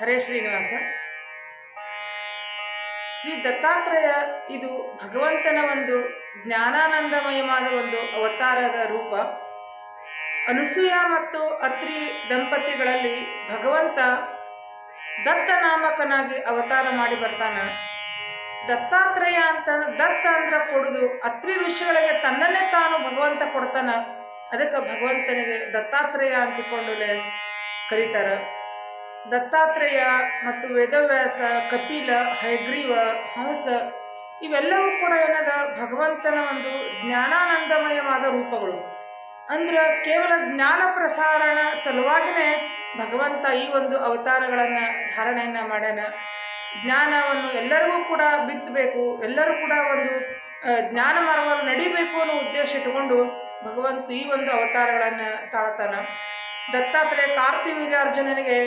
ಹರೇ ಶ್ರೀನಿವಾಸ. ಶ್ರೀ ದತ್ತಾತ್ರೇಯ ಇದು ಭಗವಂತನ ಒಂದು ಜ್ಞಾನಾನಂದಮಯವಾದ ಒಂದು ಅವತಾರದ ರೂಪ. ಅನುಸೂಯ ಮತ್ತು ಅತ್ರಿ ದಂಪತಿಗಳಲ್ಲಿ ಭಗವಂತ ದತ್ತ ನಾಮಕನಾಗಿ ಅವತಾರ ಮಾಡಿ ಬರ್ತಾನ. ದತ್ತಾತ್ರೇಯ ಅಂತ ದತ್ತ ಅಂದ್ರ ಕೊಡುದು ಅತ್ರಿ ಋಷಿಗಳಿಗೆ ತನ್ನನ್ನೇ ತಾನು ಭಗವಂತ ಕೊಡ್ತಾನ. ಅದಕ್ಕೆ ಭಗವಂತನಿಗೆ ದತ್ತಾತ್ರೇಯ ಅಂತಿಕೊಂಡು ಕರೀತಾರ. ದತ್ತಾತ್ರೇಯ ಮತ್ತು ವೇದವ್ಯಾಸ, ಕಪಿಲ ಹಯಗ್ರೀವ ಹಂಸ ಇವೆಲ್ಲವೂ ಕೂಡ ಏನದ ಭಗವಂತನ ಒಂದು ಜ್ಞಾನಾನಂದಮಯವಾದ ರೂಪಗಳು. ಅಂದ್ರೆ ಕೇವಲ ಜ್ಞಾನ ಪ್ರಸಾರಣ ಸಲುವಾಗಿನೇ ಭಗವಂತ ಈ ಒಂದು ಅವತಾರಗಳನ್ನು ಧಾರಣೆಯನ್ನು ಮಾಡ್ಯಾನ. ಜ್ಞಾನವನ್ನು ಎಲ್ಲರಿಗೂ ಕೂಡ ಬಿತ್ತಬೇಕು, ಎಲ್ಲರೂ ಕೂಡ ಒಂದು ಜ್ಞಾನ ಮಾರ್ಗವನ್ನು ನಡಿಬೇಕು ಅನ್ನೋ ಉದ್ದೇಶ ಇಟ್ಟುಕೊಂಡು ಭಗವಂತ ಈ ಒಂದು ಅವತಾರಗಳನ್ನು ತಾಳ್ತಾನ. ದತ್ತಾತ್ರೇಯ ಕಾರ್ತಿವೀರ್ಯಾರ್ಜುನನಿಗೆ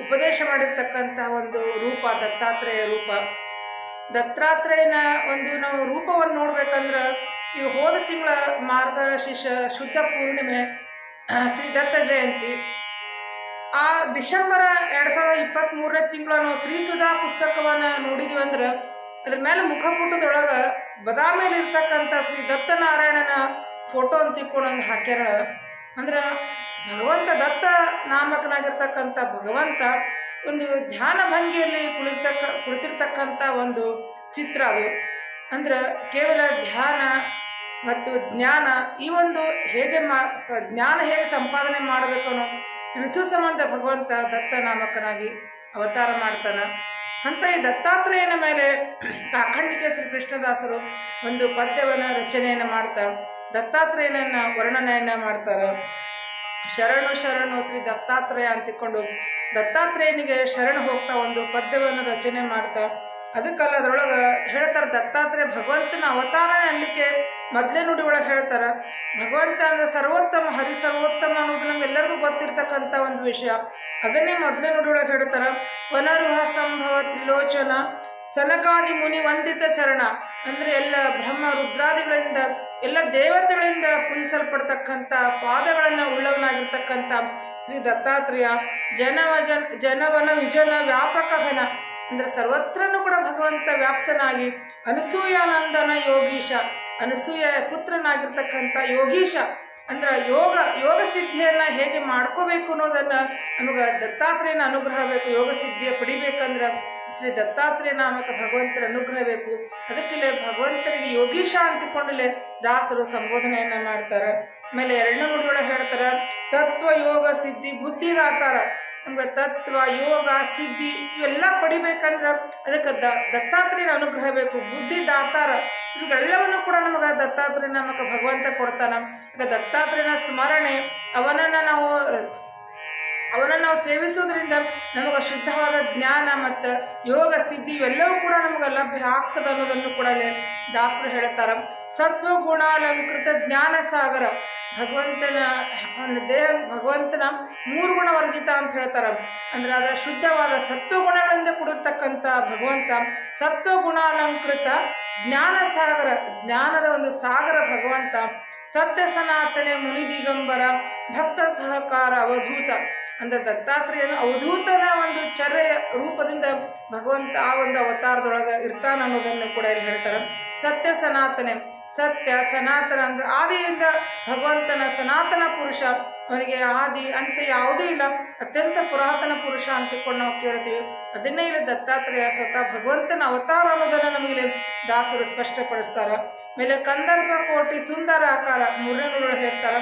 ಉಪದೇಶ ಮಾಡಿರ್ತಕ್ಕಂತಹ ಒಂದು ರೂಪ, ದತ್ತಾತ್ರೇಯ ರೂಪ. ದತ್ತಾತ್ರೇಯನ ಒಂದು ನಾವು ರೂಪವನ್ನು ನೋಡ್ಬೇಕಂದ್ರೆ ಈ ಹೋದ ತಿಂಗಳ ಮಾರ್ಗಶಿಷ ಶುದ್ಧ ಪೂರ್ಣಿಮೆ, ಶ್ರೀ ದತ್ತ ಜಯಂತಿ. ಆ ಡಿಸೆಂಬರ್ ಎರಡು ಸಾವಿರದ ಇಪ್ಪತ್ತ್ಮೂರನೇ ತಿಂಗಳ ನಾವು ಶ್ರೀ ಸುಧಾ ಪುಸ್ತಕವನ್ನು ನೋಡಿದೀವಿ ಅಂದ್ರೆ ಅದ್ರ ಮೇಲೆ ಮುಖಪುಟದೊಳಗೆ ಬದಾಮಿಯಲ್ಲಿ ಇರ್ತಕ್ಕಂಥ ಶ್ರೀ ದತ್ತನಾರಾಯಣನ ಫೋಟೋ ಅಂತ ತಿಳ್ಕೊಂಡು ಹಾಕ್ಯಾರ ಅಂದ್ರೆ ಭಗವಂತ ದತ್ತ ನಾಮಕನಾಗಿರ್ತಕ್ಕಂಥ ಭಗವಂತ ಒಂದು ಧ್ಯಾನ ಭಂಗಿಯಲ್ಲಿ ಕುಳಿತಕ್ಕ, ಕುಳಿತಿರ್ತಕ್ಕಂಥ ಒಂದು ಚಿತ್ರ ಅದು. ಅಂದ್ರೆ ಕೇವಲ ಧ್ಯಾನ ಮತ್ತು ಜ್ಞಾನ ಈ ಒಂದು ಹೇಗೆ ಮಾ, ಜ್ಞಾನ ಹೇಗೆ ಸಂಪಾದನೆ ಮಾಡಬೇಕು ಅನ್ನೋ ತಿಳಿಸೋ ಸಂಬಂಧ ಭಗವಂತ ದತ್ತ ನಾಮಕನಾಗಿ ಅವತಾರ ಮಾಡ್ತಾನ. ಅಂತ ಈ ದತ್ತಾತ್ರೇಯನ ಮೇಲೆ ಕಾಖಂಡಿಕೆ ಶ್ರೀ ಕೃಷ್ಣದಾಸರು ಒಂದು ಪದ್ಯವನ್ನು ರಚನೆಯನ್ನು ಮಾಡ್ತಾ, ದತ್ತಾತ್ರೇಯನನ್ನು ವರ್ಣನೆಯನ್ನ ಮಾಡ್ತಾರೆ. ಶರಣು ಶರಣು ಶ್ರೀ ದತ್ತಾತ್ರೇಯ ಅಂತಿಕೊಂಡು ದತ್ತಾತ್ರೇಯನಿಗೆ ಶರಣ ಹೋಗ್ತಾ ಒಂದು ಪದ್ಯವನ್ನು ರಚನೆ ಮಾಡ್ತಾ ಅದಕ್ಕಲ್ಲ ಅದರೊಳಗೆ ಹೇಳ್ತಾರೆ, ದತ್ತಾತ್ರೇಯ ಭಗವಂತನ ಅವತಾರ ಅನ್ನಲಿಕ್ಕೆ ಮೊದಲೇ ನುಡಿ ಒಳಗೆ ಹೇಳ್ತಾರೆ, ಭಗವಂತ ಅಂದರೆ ಸರ್ವೋತ್ತಮ, ಹರಿ ಸರ್ವೋತ್ತಮ ಅನ್ನೋದು ನಮಗೆಲ್ಲರಿಗೂ ಗೊತ್ತಿರ್ತಕ್ಕಂಥ ಒಂದು ವಿಷಯ. ಅದನ್ನೇ ಮೊದಲೇ ನುಡಿ ಒಳಗೆ ಹೇಳ್ತಾರೆ, ವನರುಹ ಸಂಭವ ತ್ರಿಲೋಚನ, ಸನಕಾದಿ ಮುನಿ ವಂದಿತ ಚರಣ. ಅಂದರೆ ಎಲ್ಲ ಬ್ರಹ್ಮ ರುದ್ರಾದಿಗಳಿಂದ ಎಲ್ಲ ದೇವತೆಗಳಿಂದ ಪೂಜಿಸಲ್ಪಡ್ತಕ್ಕಂಥ ಪಾದಗಳನ್ನು ಉಳ್ಳವನಾಗಿರ್ತಕ್ಕಂಥ ಶ್ರೀ ದತ್ತಾತ್ರೇಯ ಜನವ ಜನ ಜನವನ ವಿಜನ ವ್ಯಾಪಕ ಘನ. ಸರ್ವತ್ರನು ಸರ್ವತ್ರನೂ ಕೂಡ ಭಗವಂತ ವ್ಯಾಪ್ತನಾಗಿ ಅನಸೂಯಾನಂದನ ಯೋಗೀಶ, ಅನಸೂಯ ಪುತ್ರನಾಗಿರ್ತಕ್ಕಂಥ ಯೋಗೀಶ. ಅಂದ್ರೆ ಯೋಗ ಯೋಗ ಸಿದ್ಧಿಯನ್ನ ಹೇಗೆ ಮಾಡ್ಕೋಬೇಕು ಅನ್ನೋದನ್ನ ನಮಗೆ ದತ್ತಾತ್ರೇಯನ ಅನುಗ್ರಹ ಬೇಕು, ಯೋಗ ಸಿದ್ಧಿಯ ಪಡಿಬೇಕಂದ್ರೆ ಶ್ರೀ ದತ್ತಾತ್ರೇಯ ನಾಮಕ ಭಗವಂತರ ಅನುಗ್ರಹ ಬೇಕು. ಅದಕ್ಕಿಲ್ಲ ಭಗವಂತನಿಗೆ ಯೋಗೀಶ ಅಂತಿಕೊಂಡಲೇ ದಾಸರು ಸಂಬೋಧನೆಯನ್ನ ಮಾಡ್ತಾರೆ. ಆಮೇಲೆ ಎರಡನೇ ನುಡಿಯೊಳಗೆ ಹೇಳ್ತಾರೆ ತತ್ವ ಯೋಗ ಸಿದ್ಧಿ ಬುದ್ಧಿದಾತಾರ. ನಮ್ಗೆ ತತ್ವ, ಯೋಗ, ಸಿದ್ಧಿ ಇವೆಲ್ಲ ಪಡಿಬೇಕಂದ್ರೆ ಅದಕ್ಕೆ ದ, ದತ್ತಾತ್ರೇಯನ ಅನುಗ್ರಹ ಬೇಕು. ಬುದ್ಧಿ, ದಾತಾರ ಇವುಗಳೆಲ್ಲವನ್ನು ಕೂಡ ನಮಗೆ ದತ್ತಾತ್ರೇಯ ನಮಗೆ ಭಗವಂತ ಕೊಡ್ತಾನ. ಈಗ ದತ್ತಾತ್ರೇಯನ ಸ್ಮರಣೆ, ಅವನನ್ನು ನಾವು ಅವನನ್ನು ನಾವು ಸೇವಿಸೋದ್ರಿಂದ ನಮಗೆ ಶುದ್ಧವಾದ ಜ್ಞಾನ ಮತ್ತು ಯೋಗ, ಸಿದ್ಧಿ ಇವೆಲ್ಲವೂ ಕೂಡ ನಮಗೆ ಲಭ್ಯ ಆಗ್ತದೆ ಅನ್ನೋದನ್ನು ಕೂಡ ದಾಸರು ಹೇಳ್ತಾರೆ. ಸತ್ವಗುಣಾಲಂಕೃತ ಜ್ಞಾನ ಸಾಗರ ಭಗವಂತನ ಒಂದು ದೇಹ, ಭಗವಂತನ ಮೂರು ಗುಣ ವರ್ಜಿತ ಅಂತ ಹೇಳ್ತಾರೆ. ಅಂದ್ರೆ ಅದರ ಶುದ್ಧವಾದ ಸತ್ವಗುಣಗಳಿಂದ ಕೂಡಿರ್ತಕ್ಕಂಥ ಭಗವಂತ ಸತ್ವಗುಣಾಲಂಕೃತ ಜ್ಞಾನ ಸಾಗರ ಜ್ಞಾನದ ಒಂದು ಸಾಗರ ಭಗವಂತ. ಸತ್ಯ ಸನಾತನೆ ಮುನಿ ದಿಗಂಬರ, ಭಕ್ತ ಸಹಕಾರ ಅವಧೂತ. ಅಂದ್ರೆ ದತ್ತಾತ್ರೇಯನ ಅವಧೂತನ ಒಂದು ಚರ್ಯ ರೂಪದಿಂದ ಭಗವಂತ ಆ ಒಂದು ಅವತಾರದೊಳಗೆ ಇರ್ತಾನ ಅನ್ನೋದನ್ನು ಕೂಡ ಇಲ್ಲಿ ಹೇಳ್ತಾರೆ. ಸತ್ಯ ಸನಾತನೆ. ಸತ್ಯ ಸನಾತನ ಅಂದ್ರೆ ಆದಿಯಿಂದ ಭಗವಂತನ ಸನಾತನ ಪುರುಷ, ಅವನಿಗೆ ಆದಿ ಅಂತ ಯಾವುದೂ ಇಲ್ಲ. ಅತ್ಯಂತ ಪುರಾತನ ಪುರುಷ ಅಂತಿಕೊಂಡು ನಾವು ಕೇಳ್ತೀವಿ. ಅದನ್ನೇ ಇಲ್ಲಿ ದತ್ತಾತ್ರೇಯ ಸ್ವತಃ ಭಗವಂತನ ಅವತಾರ ಅನ್ನೋದನ್ನು ನಮಗೆ ದಾಸರು ಸ್ಪಷ್ಟಪಡಿಸ್ತಾರೆ. ಮೇಲೆ ಕಂದರ್ಭ ಕೋಟಿ ಸುಂದರ ಆಕಾರ ಮೂರನೇ ಹೇಳ್ತಾರ.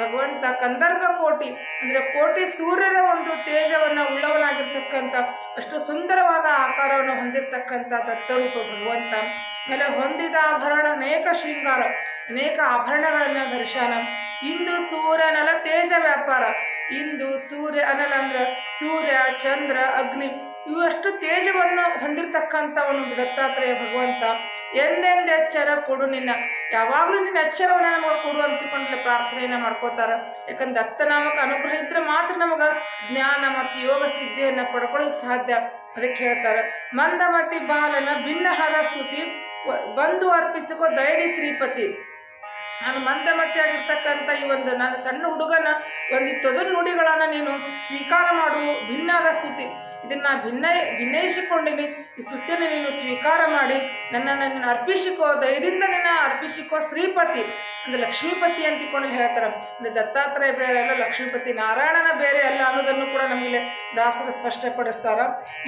ಭಗವಂತ ಕಂದರ್ಭ ಕೋಟಿ ಅಂದ್ರೆ ಕೋಟಿ ಸೂರ್ಯರ ಒಂದು ತೇಜವನ್ನು ಉಳ್ಳವನಾಗಿರ್ತಕ್ಕಂಥ, ಅಷ್ಟು ಸುಂದರವಾದ ಆಕಾರವನ್ನು ಹೊಂದಿರತಕ್ಕಂಥ ದತ್ತರೂಪ ಭಗವಂತ. ಆಮೇಲೆ ಹೊಂದಿದ ಆಭರಣ ಅನೇಕ ಶೃಂಗಾರ, ಅನೇಕ ಆಭರಣಗಳನ್ನ ದರ್ಶನ. ಇಂದು ಸೂರ್ಯನಲ ತೇಜ ವ್ಯಾಪಾರ. ಇಂದು ಸೂರ್ಯ ಅನಲ ಅಂದ್ರೆ ಸೂರ್ಯ, ಚಂದ್ರ, ಅಗ್ನಿ. ಇವಷ್ಟು ತೇಜವನ್ನು ಹೊಂದಿರತಕ್ಕಂಥವನು ದತ್ತಾತ್ರೇಯ ಭಗವಂತ. ಎಂದೆಂದು ಎಚ್ಚರ ಕೊಡು ನಿನ್ನ. ಯಾವಾಗಲೂ ನಿನ್ನ ಎಚ್ಚರವನ್ನು ನಮಗೆ ಕೊಡು ಅಂತಿಕೊಂಡಲ್ಲಿ ಪ್ರಾರ್ಥನೆಯನ್ನ ಮಾಡ್ಕೋತಾರ. ಯಾಕಂದ್ರೆ ದತ್ತನಾಮಕ ಅನುಗ್ರಹ ಇದ್ರೆ ಮಾತ್ರ ನಮಗೆ ಜ್ಞಾನ ಮತ್ತು ಯೋಗ ಸಿದ್ಧಿಯನ್ನು ಪಡ್ಕೊಳ್ಳೋಕೆ ಸಾಧ್ಯ. ಅದಕ್ಕೆ ಹೇಳ್ತಾರೆ, ಮಂದಮತಿ ಬಾಲನ ಭಿನ್ನಹದ ಸ್ತುತಿ. ಬಂದು ಅರ್ಪಿಸಿಕೋ ದಯದಿ ಶ್ರೀಪತಿ. ನಾನು ಮಂದಮತಿ ಆಗಿರ್ತಕ್ಕಂಥ ಈ ಒಂದು ನಾನು ಸಣ್ಣ ಹುಡುಗನ ಒಂದಿತ್ತೊದು ನುಡಿಗಳನ್ನು ನೀನು ಸ್ವೀಕಾರ ಮಾಡು. ಭಿನ್ನಾದ ಸ್ತುತಿ. ಇದನ್ನ ಭಿನ್ನ ಭಿನ್ನಯಿಸಿಕೊಂಡಿನಿ ಈ ಸ್ತುತಿಯನ್ನು ನೀನು ಸ್ವೀಕಾರ ಮಾಡಿ. ನನ್ನನ್ನು ನೀನು ಅರ್ಪಿಸಿಕೋ ದಯದಿಂದ ನಿನ್ನ ಅರ್ಪಿಸಿಕೋ ಶ್ರೀಪತಿ. ಅಂದ್ರೆ ಲಕ್ಷ್ಮೀಪತಿ ಅಂತ ಇಟ್ಕೊಂಡು ಹೇಳ್ತಾರೆ. ಅಂದ್ರೆ ದತ್ತಾತ್ರೇಯ ಬೇರೆ ಅಲ್ಲ, ಲಕ್ಷ್ಮೀಪತಿ ನಾರಾಯಣನ ಬೇರೆ ಅಲ್ಲ ಅನ್ನೋದನ್ನು ಕೂಡ ನಮಗೆ ದಾಸರು ಸ್ಪಷ್ಟಪಡಿಸ್ತಾರ.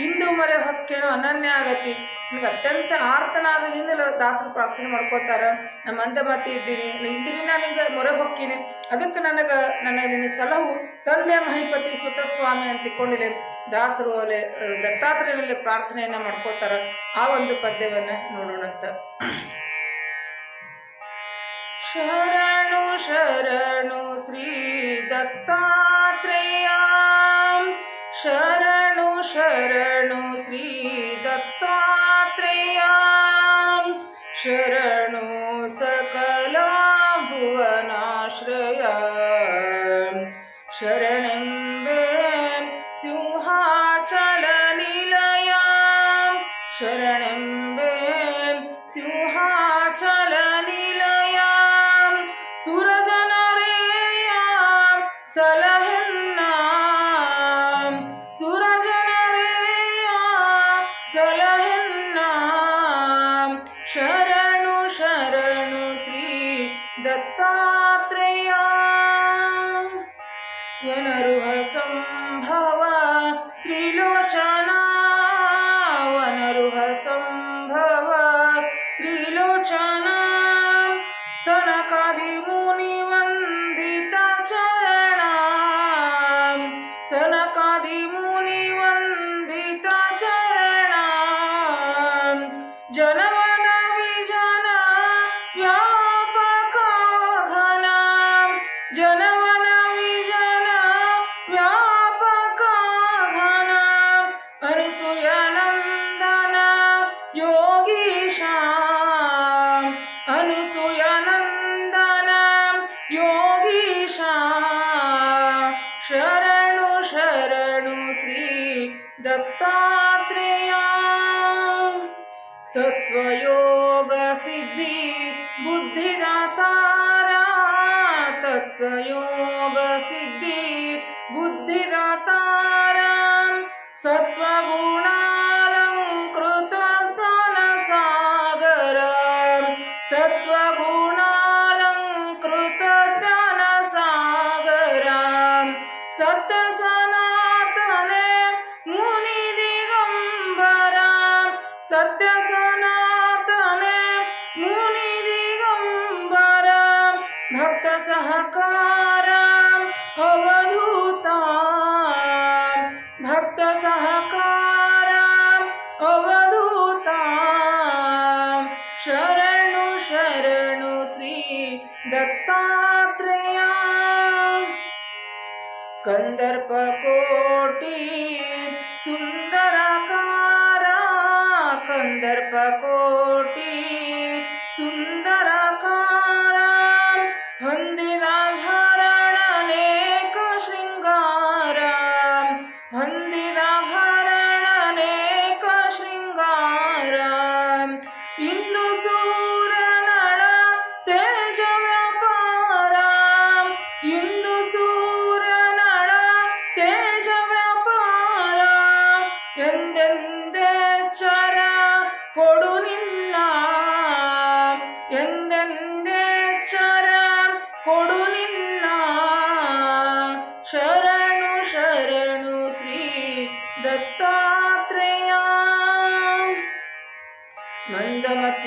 ಇಂದು ಮರೆ ಹೊಕ್ಕೇನೋ ಅನನ್ಯ ಆಗತಿ. ನನಗೆ ಅತ್ಯಂತ ಆರ್ತನಾದದಿಂದ ದಾಸರು ಪ್ರಾರ್ಥನೆ ಮಾಡ್ಕೋತಾರ ನಮ್ಮ ಮಂದಮತಿ ಇದ್ದೀನಿ ಇಂದಿನ ನಿಂಗೆ ಮೊರೆ ಹೊಕ್ಕೀನಿ. ಅದಕ್ಕೆ ನನಗೆ, ನನ್ನ ನಿನ್ನ ಸಲಹು, ತಂದೆ ಮಹಿಪತಿ ಸುತ ಸ್ವಾಮಿ ಅಂತ ಇಟ್ಕೊಂಡಿಲ್ಲ ದಾಸರು ಅಲ್ಲಿ ದತ್ತಾತ್ರೇಯನಲ್ಲಿ ಪ್ರಾರ್ಥನೆಯನ್ನ ಮಾಡ್ಕೋತಾರ ಆ ಒಂದು ಪದ್ಯವನ್ನ ನೋಡೋಣಂತ ಶರಣು ಶರಣು ಶ್ರೀ ದತ್ತಾತ್ರೇಯ ಶರಣು ಶರಣು ಶ್ರೀ ದತ್ತಾತ್ರೇಯ ಶರಣು ಜನವನ ವಿಜನ ವ್ಯಾಪಕ ಘನ ಜನವನ ವಿಜನ ವ್ಯಾಪಕ ಘನ ಅನಸೂಯ ನಂದನ ಯೋಗೀಶ ಅನಸೂಯ ನಂದನ ಯೋಗೀಶ ಶರಣು ಶರಣು सत्त्वगुणालं कृत सत्यसनातने सत्त्वगुणालङ्कृत सत्यसनातने सत्यसनातन मुनिदिगम्बरा। मुनिदिगम्बर भक्त ಕಂದರ್ಪ ಕೋಟಿ ಸುಂದರಕಾರ ಕಂದರ್ಪ ಕೋಟಿ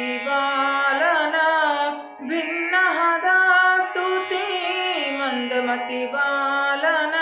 ಮಂದಮತಿ ಬಾಲನ ಭಿನ್ನಹದ ಸ್ತುತಿ ಮಂದಮತಿ ಬಾಲನ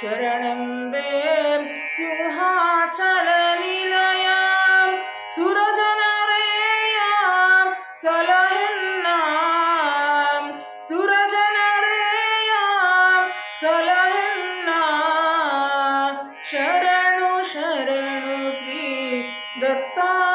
शरणं वे सिंहाचलनिलयां सुरजनरेयां सुरजनरेयाम् सुरजनरेयां शरणो शरणु शरणु श्री दत्ता।